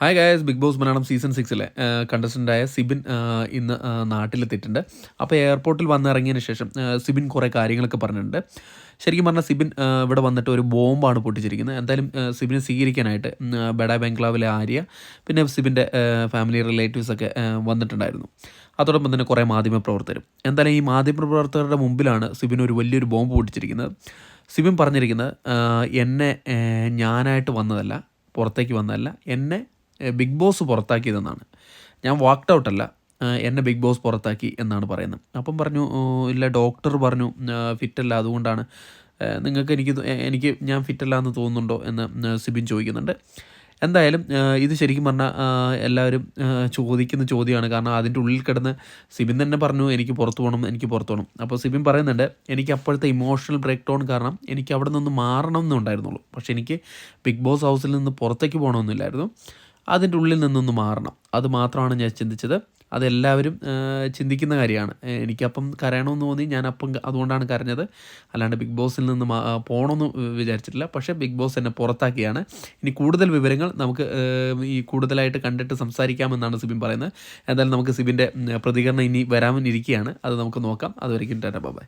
Hi guys Bigg Boss Malayalam season സിക്സിലെ കണ്ടസ്റ്റന്റായ സിബിൻ ഇന്ന് നാട്ടിലെത്തിയിട്ടുണ്ട് അപ്പോൾ എയർപോർട്ടിൽ വന്നിറങ്ങിയതിന് ശേഷം സിബിൻ കുറേ കാര്യങ്ങളൊക്കെ പറഞ്ഞിട്ടുണ്ട്. ശരിക്കും പറഞ്ഞാൽ സിബിൻ ഇവിടെ വന്നിട്ട് ഒരു ബോംബാണ് പൊട്ടിച്ചിരിക്കുന്നത്. എന്തായാലും സിബിനെ സ്വീകരിക്കാനായിട്ട് ബഡ ബംഗ്ലാവിലെ ആര്യ പിന്നെ സിബിന്റെ ഫാമിലി റിലേറ്റീവ്സൊക്കെ വന്നിട്ടുണ്ടായിരുന്നു. അതോടൊപ്പം തന്നെ കുറേ മാധ്യമപ്രവർത്തകരും എന്തായാലും ഈ മാധ്യമപ്രവർത്തകരുടെ മുമ്പിലാണ് സിബിൻ ഒരു വലിയൊരു ബോംബ് പൊട്ടിച്ചിരിക്കുന്നത്. സിബിൻ പറഞ്ഞിരിക്കുന്നത് എന്നെ ഞാനായിട്ട് വന്നതല്ല പുറത്തേക്ക് വന്നതല്ല എന്നെ ബിഗ് ബോസ് പുറത്താക്കിയതെന്നാണ്. ഞാൻ വാക്ക്ഡ് ഔട്ട് അല്ല എന്നെ ബിഗ് ബോസ് പുറത്താക്കി എന്നാണ് പറയുന്നത്. അപ്പം പറഞ്ഞു ഇല്ല ഡോക്ടർ പറഞ്ഞു ഫിറ്റല്ല അതുകൊണ്ടാണ് നിങ്ങൾക്ക് എനിക്ക് എനിക്ക് ഞാൻ ഫിറ്റല്ല എന്ന് തോന്നുന്നുണ്ടോ എന്ന് സിബിൻ ചോദിക്കുന്നുണ്ട്. എന്തായാലും ഇത് ശരിക്കും പറഞ്ഞാൽ എല്ലാവരും ചോദിക്കുന്ന ചോദ്യമാണ്. കാരണം അതിന്റെ ഉള്ളിൽ കിടന്ന് സിബിൻ തന്നെ പറഞ്ഞു എനിക്ക് പുറത്തു പോകണം എനിക്ക് പുറത്തു പോകണം. അപ്പോൾ സിബിൻ പറയുന്നുണ്ട് എനിക്ക് അപ്പോഴത്തെ ഇമോഷണൽ ബ്രേക്ക് ഡൗൺ കാരണം എനിക്ക് അവിടെ നിന്ന് മാറണം എന്നുണ്ടായിരുന്നുള്ളൂ പക്ഷേ എനിക്ക് ബിഗ് ബോസ് ഹൗസിൽ നിന്ന് പുറത്തേക്ക് പോകണമെന്നില്ലായിരുന്നു. അതിന്റെ ഉള്ളിൽ നിന്നൊന്ന് മാറണം. അത് മാത്രമാണ് ഞാൻ ചിന്തിച്ചത്. അതെല്ലാവരും ചിന്തിക്കുന്ന കാര്യമാണ്. എനിക്കപ്പം കരയണമെന്ന് തോന്നി. ഞാൻ അപ്പം അതുകൊണ്ടാണ് കരഞ്ഞത്. അല്ലാണ്ട് ബിഗ് ബോസിൽ നിന്ന് പോകണമെന്ന് വിചാരിച്ചിട്ടില്ല. പക്ഷേ ബിഗ് ബോസ് എന്നെ പുറത്താക്കിയാണ്. ഇനി കൂടുതൽ വിവരങ്ങൾ നമുക്ക് ഈ കൂടുതലായിട്ട് കണ്ടിട്ട് സംസാരിക്കാമെന്നാണ് സിബിൻ പറയുന്നത്. എന്തായാലും നമുക്ക് സിബിന്റെ പ്രതികരണം ഇനി വരാമെന്നിരിക്കുകയാണ് അത് നമുക്ക് നോക്കാം. അതുവരെയ്ക്കും ടാറ്റ ബൈ.